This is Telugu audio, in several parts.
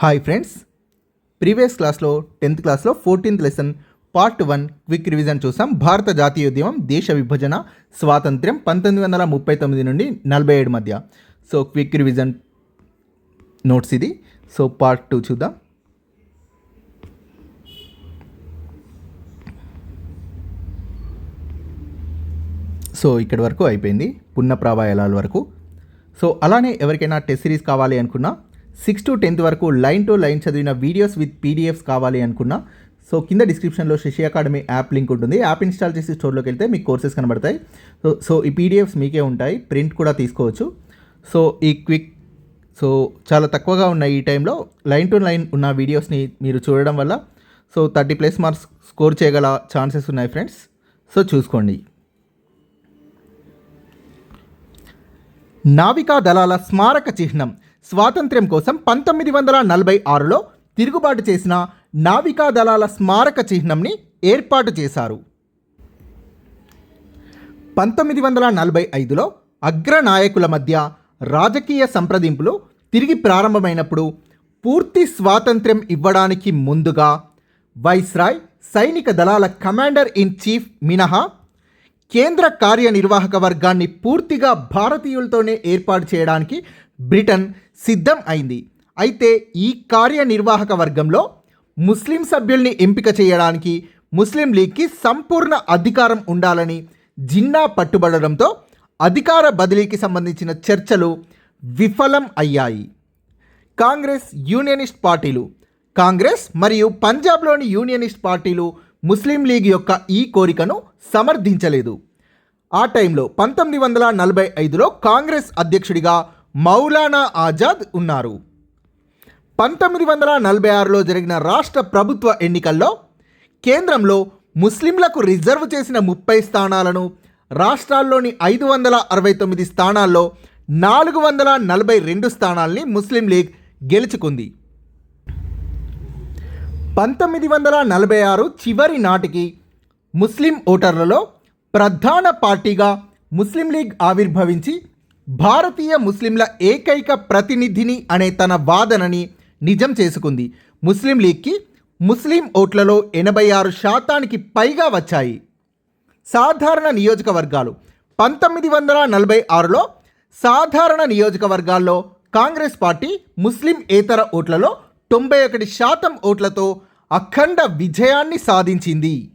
హాయ్ ఫ్రెండ్స్ ప్రీవియస్ క్లాస్లో టెన్త్ క్లాస్లో fourteenth lesson part one quick revision చూసాం. భారత జాతీయోద్యమం దేశ విభజన స్వాతంత్ర్యం పంతొమ్మిది వందల ముప్పై తొమ్మిది నుండి నలభై ఏడు మధ్య. సో క్విక్ రివిజన్ నోట్స్ ఇది. సో పార్ట్ టూ చూద్దాం. సో ఇక్కడి వరకు అయిపోయింది. పున్న ప్రావాయాల వరకు. సో అలానే ఎవరికైనా టెస్ట్ సిరీస్ కావాలి అనుకున్నా సిక్స్ టు టెన్త్ వరకు లైన్ టు లైన్ చదివిన వీడియోస్ విత్ పీడిఎఫ్స్ కావాలి అనుకున్నా. సో కింద డిస్క్రిప్షన్లో శశి అకాడమీ యాప్ లింక్ ఉంటుంది. యాప్ ఇన్స్టాల్ చేసి స్టోర్లోకి వెళ్తే మీకు కోర్సెస్ కనబడతాయి. సో సో ఈ పీడిఎఫ్స్ మీకే ఉంటాయి. ప్రింట్ కూడా తీసుకోవచ్చు. సో ఈ క్విక్ సో చాలా తక్కువగా ఉన్న ఈ టైంలో లైన్ టు లైన్ ఉన్న వీడియోస్ని మీరు చూడడం వల్ల so thirty plus marks score చేయగల ఛాన్సెస్ ఉన్నాయి ఫ్రెండ్స్. సో చూసుకోండి. నావికా దళాల స్మారక చిహ్నం. స్వాతంత్ర్యం కోసం పంతొమ్మిది వందల నలభై ఆరులో తిరుగుబాటు చేసిన నావికా దళాల స్మారక చిహ్నంని ఏర్పాటు చేశారు. పంతొమ్మిది వందల నలభై ఐదులో అగ్రనాయకుల మధ్య రాజకీయ సంప్రదింపులు తిరిగి ప్రారంభమైనప్పుడు పూర్తి స్వాతంత్ర్యం ఇవ్వడానికి ముందుగా వైస్రాయ్ సైనిక దళాల కమాండర్ ఇన్ చీఫ్ మినహా కేంద్ర కార్యనిర్వాహక వర్గాన్ని పూర్తిగా భారతీయులతోనే ఏర్పాటు చేయడానికి బ్రిటన్ సిద్ధం అయింది. అయితే ఈ కార్యనిర్వాహక వర్గంలో ముస్లిం సభ్యుల్ని ఎంపిక చేయడానికి ముస్లిం లీగ్కి సంపూర్ణ అధికారం ఉండాలని జిన్నా పట్టుబడడంతో అధికార బదిలీకి సంబంధించిన చర్చలు విఫలం అయ్యాయి. కాంగ్రెస్ యూనియనిస్ట్ పార్టీలు కాంగ్రెస్ మరియు పంజాబ్లోని యూనియనిస్ట్ పార్టీలు ముస్లిం లీగ్ యొక్క ఈ కోరికను సమర్థించలేదు. ఆ టైంలో పంతొమ్మిది వందల నలభై ఐదులో కాంగ్రెస్ అధ్యక్షుడిగా మౌలానా ఆజాద్ ఉన్నారు. పంతొమ్మిది వందల నలభై ఆరులో జరిగిన రాష్ట్ర ప్రభుత్వ ఎన్నికల్లో కేంద్రంలో ముస్లింలకు రిజర్వ్ చేసిన ముప్పై స్థానాలను రాష్ట్రాల్లోని ఐదు వందల అరవై తొమ్మిది స్థానాల్లో నాలుగు వందల నలభై రెండు స్థానాల్ని ముస్లిం లీగ్ గెలుచుకుంది. పంతొమ్మిది వందల నలభై ఆరు చివరి నాటికి ముస్లిం ఓటర్లలో ప్రధాన పార్టీగా ముస్లిం లీగ్ ఆవిర్భవించి భారతీయ ముస్లింల ఏకైక ప్రతినిధిని అనే తన వాదనని నిజం చేసుకుంది. ముస్లిం లీగ్కి ముస్లిం ఓట్లలో ఎనభై ఆరు శాతానికి పైగా వచ్చాయి. సాధారణ నియోజకవర్గాలు పంతొమ్మిది వందల నలభై ఆరులో సాధారణ నియోజకవర్గాల్లో కాంగ్రెస్ పార్టీ ముస్లిం ఏతర ఓట్లలో తొంభై ఒకటి శాతం ఓట్లతో అఖండ విజయాన్ని సాధించింది.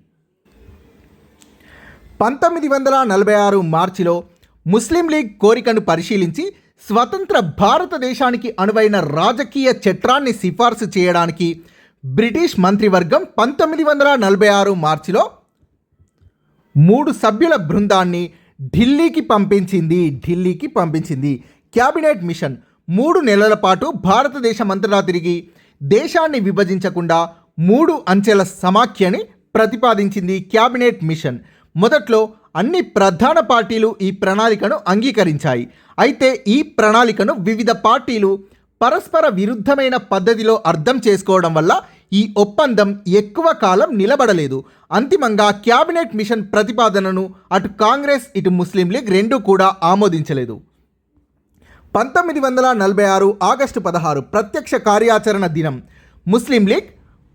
పంతొమ్మిది వందల నలభై ఆరు మార్చిలో ముస్లిం లీగ్ కోరికను పరిశీలించి స్వతంత్ర భారతదేశానికి అనువైన రాజకీయ చట్రాన్ని సిఫార్సు చేయడానికి బ్రిటిష్ మంత్రివర్గం పంతొమ్మిది వందల నలభై ఆరు మార్చిలో మూడు సభ్యుల బృందాన్ని ఢిల్లీకి పంపించింది ఢిల్లీకి పంపించింది. క్యాబినెట్ మిషన్ మూడు నెలల పాటు భారతదేశమంతటా తిరిగి దేశాన్ని విభజించకుండా మూడు అంచెల సమాఖ్యని ప్రతిపాదించింది క్యాబినెట్ మిషన్. మొదట్లో అన్ని ప్రధాన పార్టీలు ఈ ప్రణాళికను అంగీకరించాయి. అయితే ఈ ప్రణాళికను వివిధ పార్టీలు పరస్పర విరుద్ధమైన పద్ధతిలో అర్థం చేసుకోవడం వల్ల ఈ ఒప్పందం ఎక్కువ కాలం నిలబడలేదు. అంతిమంగా క్యాబినెట్ మిషన్ ప్రతిపాదనను అటు కాంగ్రెస్ ఇటు ముస్లిం లీగ్ రెండూ కూడా ఆమోదించలేదు. పంతొమ్మిది వందల నలభై ఆరు ఆగస్టు పదహారు ప్రత్యక్ష కార్యాచరణ దినం. ముస్లిం లీగ్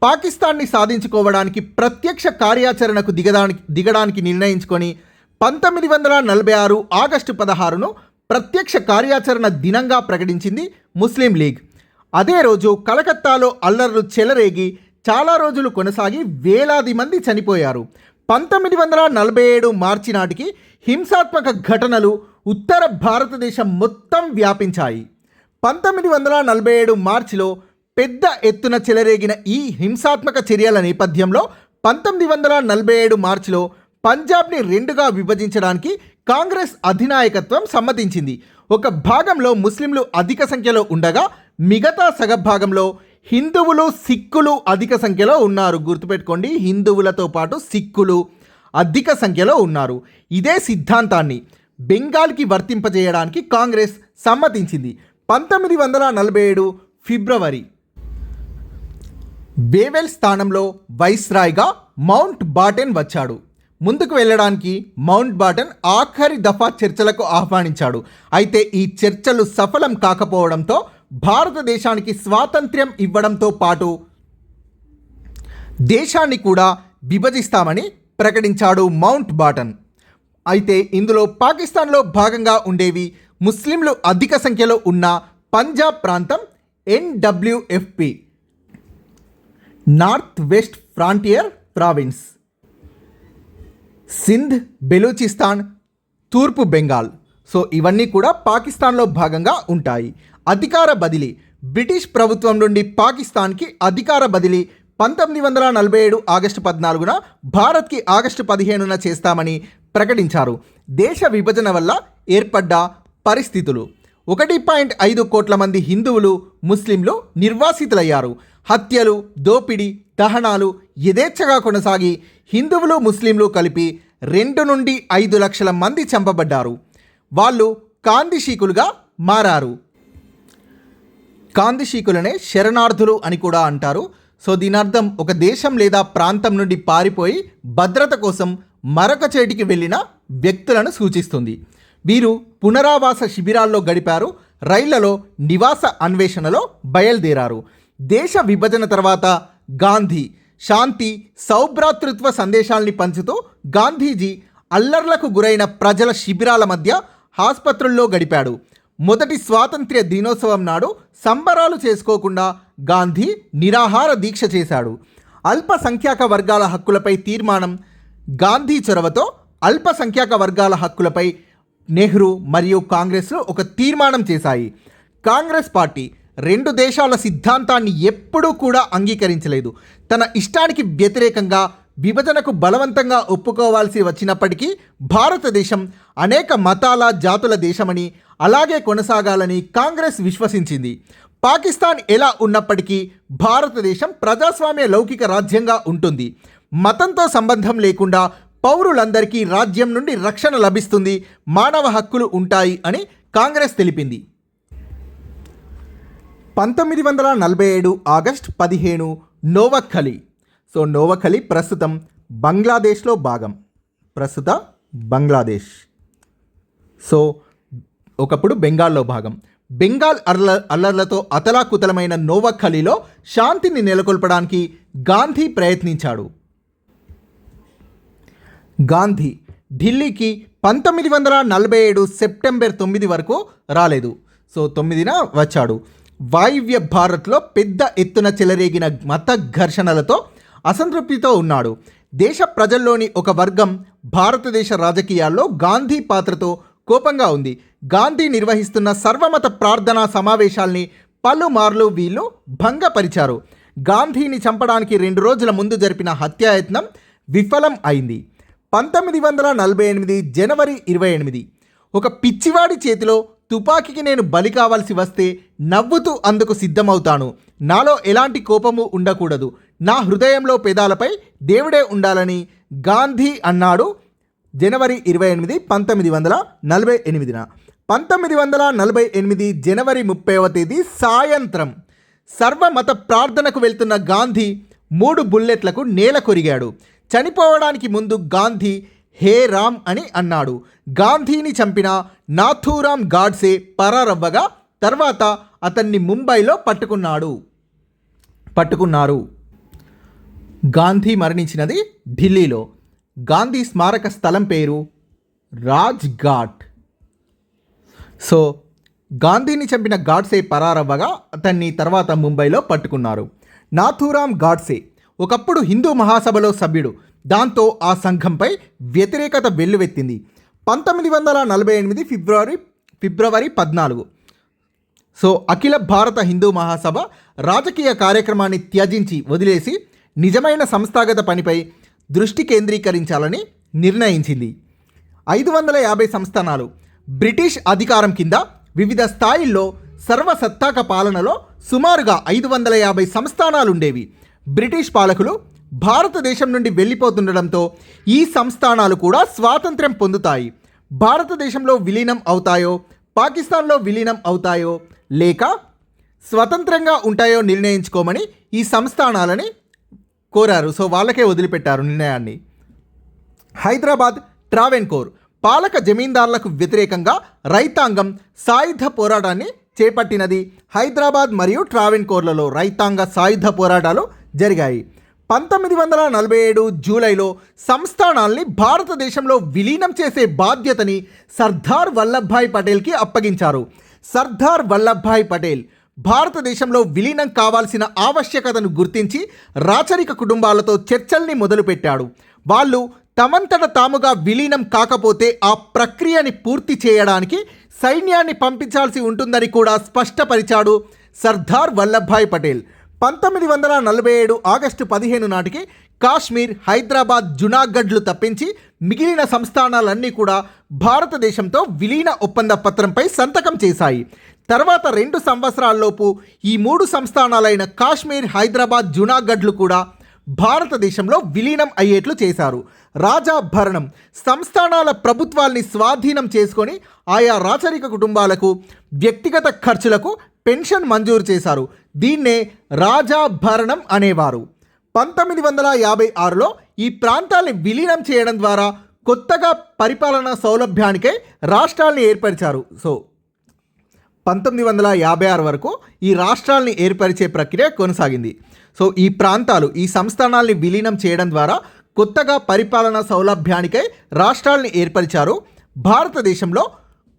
పాకిస్తాన్ని సాధించుకోవడానికి ప్రత్యక్ష కార్యాచరణకు దిగడానికి దిగడానికి నిర్ణయించుకొని పంతొమ్మిది వందల నలభై ఆరు ఆగస్టు పదహారును ప్రత్యక్ష కార్యాచరణ దినంగా ప్రకటించింది ముస్లిం లీగ్. అదే రోజు కలకత్తాలో అల్లర్లు చెలరేగి చాలా రోజులు కొనసాగి వేలాది మంది చనిపోయారు. పంతొమ్మిది వందల నలభై ఏడు మార్చి నాటికి హింసాత్మక ఘటనలు ఉత్తర భారతదేశం మొత్తం వ్యాపించాయి. పంతొమ్మిది వందల నలభై ఏడు మార్చిలో పెద్ద ఎత్తున చెలరేగిన ఈ హింసాత్మక చర్యల నేపథ్యంలో పంతొమ్మిది వందల నలభై ఏడు మార్చిలో పంజాబ్ని రెండుగా విభజించడానికి కాంగ్రెస్ అధినాయకత్వం సమ్మతించింది. ఒక భాగంలో ముస్లింలు అధిక సంఖ్యలో ఉండగా మిగతా సగ భాగంలో హిందువులు సిక్కులు అధిక సంఖ్యలో ఉన్నారు. గుర్తుపెట్టుకోండి హిందువులతో పాటు సిక్కులు అధిక సంఖ్యలో ఉన్నారు. ఇదే సిద్ధాంతాన్ని బెంగాల్కి వర్తింపజేయడానికి కాంగ్రెస్ సమ్మతించింది. పంతొమ్మిది వందల నలభై ఏడు ఫిబ్రవరి వేవెల్ స్థానంలో వైస్రాయ్గా మౌంట్ బాటెన్ వచ్చాడు. ముందుకు వెళ్ళడానికి మౌంట్ బాటన్ ఆఖరి దఫా చర్చలకు ఆహ్వానించాడు. అయితే ఈ చర్చలు సఫలం కాకపోవడంతో భారతదేశానికి స్వాతంత్ర్యం ఇవ్వడంతో పాటు దేశాన్ని కూడా విభజిస్తామని ప్రకటించాడు మౌంట్ బాటన్. అయితే ఇందులో పాకిస్తాన్లో భాగంగా ఉండేవి ముస్లింలు అధిక సంఖ్యలో ఉన్న పంజాబ్ ప్రాంతం NWFP North West Frontier Province. Sindh Baluchistan తూర్పు బెంగాల్. సో ఇవన్నీ కూడా పాకిస్తాన్లో భాగంగా ఉంటాయి. అధికార బదిలీ. బ్రిటిష్ ప్రభుత్వం నుండి పాకిస్తాన్కి అధికార బదిలీ పంతొమ్మిది వందల నలభై ఏడు ఆగస్టు పద్నాలుగున భారత్కి ఆగస్టు పదిహేనున చేస్తామని ప్రకటించారు. దేశ విభజన వల్ల ఏర్పడ్డ పరిస్థితులు. ఒకటి పాయింట్ ఐదు కోట్ల మంది హిందువులు ముస్లింలు నిర్వాసితులయ్యారు. హత్యలు దోపిడీ దహనాలు యథేచ్ఛగా కొనసాగి హిందువులు ముస్లింలు కలిపి రెండు నుండి ఐదు లక్షల మంది చంపబడ్డారు. వాళ్ళు కాందిశీకులుగా మారారు. కాందిశీకులనే శరణార్థులు అని కూడా అంటారు. సో దీని అర్థం ఒక దేశం లేదా ప్రాంతం నుండి పారిపోయి భద్రత కోసం మరొక చేటికి వెళ్ళిన వ్యక్తులను సూచిస్తుంది. వీరు పునరావాస శిబిరాల్లో గడిపారు రైళ్ళలో నివాస అన్వేషణలో బయలుదేరారు. దేశ విభజన తర్వాత గాంధీ శాంతి సౌభ్రాతృత్వ సందేశాల్ని పంచుతూ గాంధీజీ అల్లర్లకు గురైన ప్రజల శిబిరాల మధ్య ఆసుపత్రుల్లో గడిపాడు. మొదటి స్వాతంత్ర్య దినోత్సవం నాడు సంబరాలు చేసుకోకుండా గాంధీ నిరాహార దీక్ష చేశాడు. అల్పసంఖ్యాక వర్గాల హక్కులపై తీర్మానం గాంధీ చొరవతో అల్పసంఖ్యాక వర్గాల హక్కులపై నెహ్రూ మరియు కాంగ్రెస్లు ఒక తీర్మానం చేశాయి. కాంగ్రెస్ పార్టీ రెండు దేశాల సిద్ధాంతాన్ని ఎప్పుడూ కూడా అంగీకరించలేదు. తన ఇష్టానికి వ్యతిరేకంగా విభజనకు బలవంతంగా ఒప్పుకోవాల్సి వచ్చినప్పటికీ భారతదేశం అనేక మతాల జాతుల దేశమని అలాగే కొనసాగాలని కాంగ్రెస్ విశ్వసించింది. పాకిస్తాన్ ఎలా ఉన్నప్పటికీ భారతదేశం ప్రజాస్వామ్య లౌకిక రాజ్యంగా ఉంటుంది. మతంతో సంబంధం లేకుండా పౌరులందరికీ రాజ్యం నుండి రక్షణ లభిస్తుంది మానవ హక్కులు ఉంటాయి అని కాంగ్రెస్ తెలిపింది. పంతొమ్మిది వందల నలభై ఏడు ఆగస్ట్ పదిహేను నోవఖలి సో నోవఖలి ప్రస్తుతం బంగ్లాదేశ్లో భాగం. ప్రస్తుత బంగ్లాదేశ్. సో ఒకప్పుడు బెంగాల్లో భాగం. బెంగాల్ అర్ల అల్లర్లతో అతలాకుతలమైన నోవఖలిలో శాంతిని నెలకొల్పడానికి గాంధీ ప్రయత్నించాడు. గాంధీ ఢిల్లీకి పంతొమ్మిది వందల నలభై ఏడు సెప్టెంబర్ తొమ్మిది వరకు రాలేదు. సో తొమ్మిదిన వచ్చాడు. వాయువ్య భారత్లో పెద్ద ఎత్తున చెలరేగిన మత ఘర్షణలతో అసంతృప్తితో ఉన్నాడు. దేశ ప్రజల్లోని ఒక వర్గం భారతదేశ రాజకీయాల్లో గాంధీ పాత్రతో కోపంగా ఉంది. గాంధీ నిర్వహిస్తున్న సర్వమత ప్రార్థనా సమావేశాల్ని పలుమార్లు వీళ్ళు భంగపరిచారు. గాంధీని చంపడానికి రెండు రోజుల ముందు జరిపిన హత్యాయత్నం విఫలం అయింది. పంతొమ్మిది వందల నలభై ఎనిమిది జనవరి ఇరవై ఎనిమిది. ఒక పిచ్చివాడి చేతిలో తుపాకీకి నేను బలి కావాల్సి వస్తే నవ్వుతూ అందుకు సిద్ధమవుతాను. నాలో ఎలాంటి కోపము ఉండకూడదు. నా హృదయంలో పెదాలపై దేవుడే ఉండాలని గాంధీ అన్నాడు జనవరి ఇరవై ఎనిమిది పంతొమ్మిది వందల నలభై ఎనిమిదిన. పంతొమ్మిది వందల నలభై ఎనిమిది జనవరి ముప్పైవ తేదీ సాయంత్రం సర్వమత ప్రార్థనకు వెళ్తున్న గాంధీ మూడు బుల్లెట్లకు నేల కొరిగాడు. చనిపోవడానికి ముందు గాంధీ హే రామ్ అని అన్నాడు. గాంధీని చంపిన నాథూరామ్ గాడ్సే పరారవ్వగా తర్వాత అతన్ని ముంబైలో పట్టుకున్నాడు. పట్టుకున్నారు. గాంధీ మరణించినది ఢిల్లీలో. గాంధీ స్మారక స్థలం పేరు రాజ్ ఘాట్ సో గాంధీని చంపిన గాడ్సే పరారవ్వగా అతన్ని తర్వాత ముంబైలో పట్టుకున్నారు. నాథూరామ్ గాడ్సే ఒకప్పుడు హిందూ మహాసభలో సభ్యుడు దాంతో ఆ సంఘంపై వ్యతిరేకత వెల్లువెత్తింది. పంతొమ్మిది వందల నలభై ఎనిమిది ఫిబ్రవరి ఫిబ్రవరి పద్నాలుగు. సో అఖిల భారత హిందూ మహాసభ రాజకీయ కార్యక్రమాన్ని త్యజించి వదిలేసి నిజమైన సంస్థాగత పనిపై దృష్టి కేంద్రీకరించాలని నిర్ణయించింది. ఐదు వందల యాభై సంస్థానాలు బ్రిటిష్ అధికారం కింద వివిధ స్థాయిల్లో సర్వసత్తాక పాలనలో సుమారుగా ఐదు వందల యాభై సంస్థానాలు ఉండేవి బ్రిటిష్ పాలకులు భారతదేశం నుండి వెళ్ళిపోతుండడంతో ఈ సంస్థానాలు కూడా స్వాతంత్ర్యం పొందుతాయి. భారతదేశంలో విలీనం అవుతాయో పాకిస్తాన్లో విలీనం అవుతాయో లేక స్వతంత్రంగా ఉంటాయో నిర్ణయించుకోమని ఈ సంస్థానాలని కోరారు. సో వాళ్ళకే వదిలిపెట్టారు నిర్ణయాన్ని. హైదరాబాద్ ట్రావెన్కోర్ పాలక జమీందారులకు వ్యతిరేకంగా రైతాంగం సాయుధ పోరాటాన్ని చేపట్టినది హైదరాబాద్ మరియు ట్రావెన్కోర్లలో రైతాంగ సాయుధ పోరాటాలు జరిగాయి. పంతొమ్మిది వందల నలభై ఏడు జూలైలో సంస్థానాల్ని భారతదేశంలో విలీనం చేసే బాధ్యతని సర్దార్ వల్లభాయ్ పటేల్కి అప్పగించారు. సర్దార్ వల్లభాయ్ పటేల్ భారతదేశంలో విలీనం కావాల్సిన ఆవశ్యకతను గుర్తించి రాచరిక కుటుంబాలతో చర్చల్ని మొదలుపెట్టాడు. వాళ్ళు తమంతట తాముగా విలీనం కాకపోతే ఆ ప్రక్రియని పూర్తి చేయడానికి సైన్యాన్ని పంపించాల్సి ఉంటుందని కూడా స్పష్టపరిచాడు సర్దార్ వల్లభాయ్ పటేల్. పంతొమ్మిది వందల నలభై ఏడు ఆగస్టు పదిహేను నాటికి కాశ్మీర్ హైదరాబాద్ జునాగఢ్లు తప్పించి మిగిలిన సంస్థానాలన్నీ కూడా భారతదేశంతో విలీన ఒప్పంద పత్రంపై సంతకం చేశాయి. తర్వాత రెండు సంవత్సరాల్లోపు ఈ మూడు సంస్థానాలైన కాశ్మీర్ హైదరాబాద్ జునాగఢ్లు కూడా భారతదేశంలో విలీనం అయ్యేట్లు చేశారు. రాజా భరణం సంస్థానాల ప్రభుత్వాల్ని స్వాధీనం చేసుకొని ఆయా రాచరిక కుటుంబాలకు వ్యక్తిగత ఖర్చులకు పెన్షన్ మంజూరు చేశారు. దీన్నే రాజాభరణం అనేవారు. పంతొమ్మిది వందల యాభై ఆరులో ఈ ప్రాంతాల్ని విలీనం చేయడం ద్వారా కొత్తగా పరిపాలనా సౌలభ్యానికై రాష్ట్రాల్ని ఏర్పరిచారు. సో పంతొమ్మిది వందల యాభై ఆరు వరకు ఈ రాష్ట్రాల్ని ఏర్పరిచే ప్రక్రియ కొనసాగింది. సో ఈ ప్రాంతాలు ఈ సంస్థానాల్ని విలీనం చేయడం ద్వారా కొత్తగా పరిపాలనా సౌలభ్యానికై రాష్ట్రాల్ని ఏర్పరిచారు. భారతదేశంలో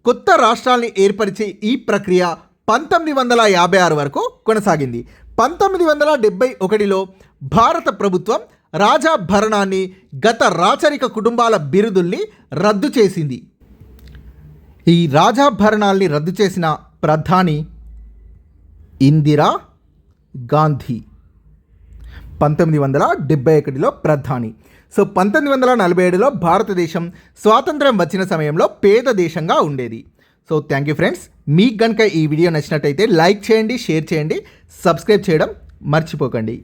కొత్త రాష్ట్రాల్ని ఏర్పరిచే ఈ ప్రక్రియ పంతొమ్మిది వందల యాభై ఆరు వరకు కొనసాగింది. పంతొమ్మిది వందల డెబ్బై ఒకటిలో భారత ప్రభుత్వం రాజాభరణాన్ని గత రాచరిక కుటుంబాల బిరుదుల్ని రద్దు చేసింది. ఈ రాజాభరణాల్ని రద్దు చేసిన ప్రధాని ఇందిరా గాంధీ. పంతొమ్మిది వందల డెబ్బై ఒకటిలో ప్రధాని. సో పంతొమ్మిది వందల నలభై ఏడులో భారతదేశం స్వాతంత్రం వచ్చిన సమయంలో పేద దేశంగా ఉండేది. సో థ్యాంక్ యూ ఫ్రెండ్స్ మీకు కనుక ఈ వీడియో నచ్చినట్టయితే లైక్ చేయండి షేర్ చేయండి సబ్స్క్రైబ్ చేయడం మర్చిపోకండి.